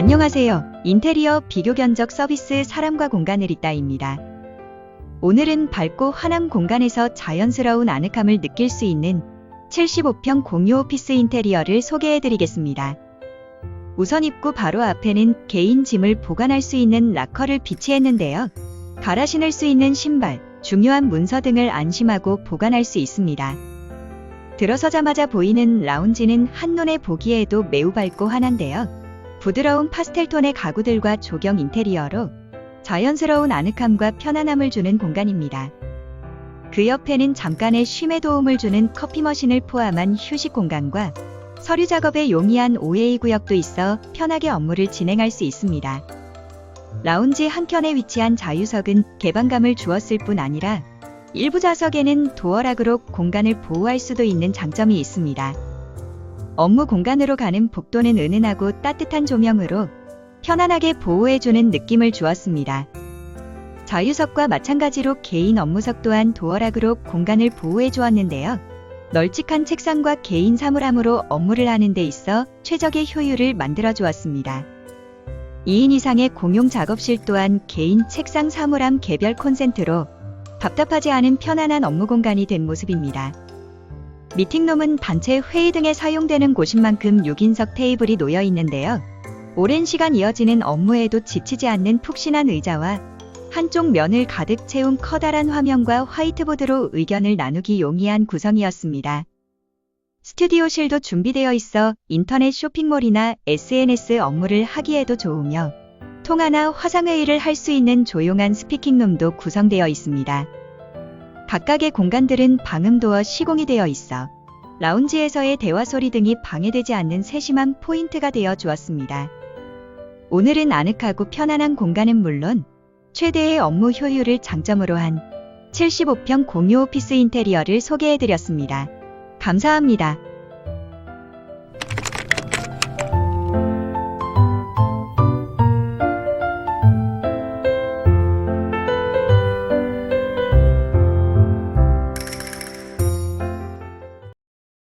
안녕하세요. 인테리어 비교 견적 서비스 사람과 공간을 있다입니다. 오늘은 밝고 환한 공간에서 자연스러운 아늑함을 느낄 수 있는 75평 공유 오피스 인테리어를 소개해 드리겠습니다. 우선 입구 바로 앞에는 개인 짐을 보관할 수 있는 락커를 비치했는데요. 갈아 신을 수 있는 신발, 중요한 문서 등을 안심하고 보관할 수 있습니다. 들어서자마자 보이는 라운지는 한눈에 보기에도 매우 밝고 환한데요. 부드러운 파스텔톤의 가구들과 조경 인테리어로 자연스러운 아늑함과 편안함을 주는 공간입니다. 그 옆에는 잠깐의 쉼에 도움을 주는 커피 머신을 포함한 휴식 공간과 서류 작업에 용이한 OA 구역도 있어 편하게 업무를 진행할 수 있습니다. 라운지 한켠에 위치한 자유석은 개방감을 주었을 뿐 아니라 일부 좌석에는 도어락으로 공간을 보호할 수도 있는 장점이 있습니다. 업무 공간으로 가는 복도는 은은하고 따뜻한 조명으로 편안하게 보호해주는 느낌을 주었습니다. 자유석과 마찬가지로 개인 업무석 또한 도어락으로 공간을 보호해 주었는데요. 널찍한 책상과 개인 사물함으로 업무를 하는 데 있어 최적의 효율을 만들어 주었습니다. 2인 이상의 공용 작업실 또한 개인 책상 사물함 개별 콘센트로 답답하지 않은 편안한 업무 공간이 된 모습입니다. 미팅룸은 단체 회의 등에 사용되는 곳인 만큼 6인석 테이블이 놓여 있는데요. 오랜 시간 이어지는 업무에도 지치지 않는 푹신한 의자와 한쪽 면을 가득 채운 커다란 화면과 화이트보드로 의견을 나누기 용이한 구성이었습니다. 스튜디오실도 준비되어 있어 인터넷 쇼핑몰이나 SNS 업무를 하기에도 좋으며 통화나 화상회의를 할 수 있는 조용한 스피킹룸도 구성되어 있습니다. 각각의 공간들은 방음도어 시공이 되어 있어 라운지에서의 대화 소리 등이 방해되지 않는 세심한 포인트가 되어 주었습니다. 오늘은 아늑하고 편안한 공간은 물론 최대의 업무 효율을 장점으로 한 75평 공유 오피스 인테리어를 소개해드렸습니다. 감사합니다.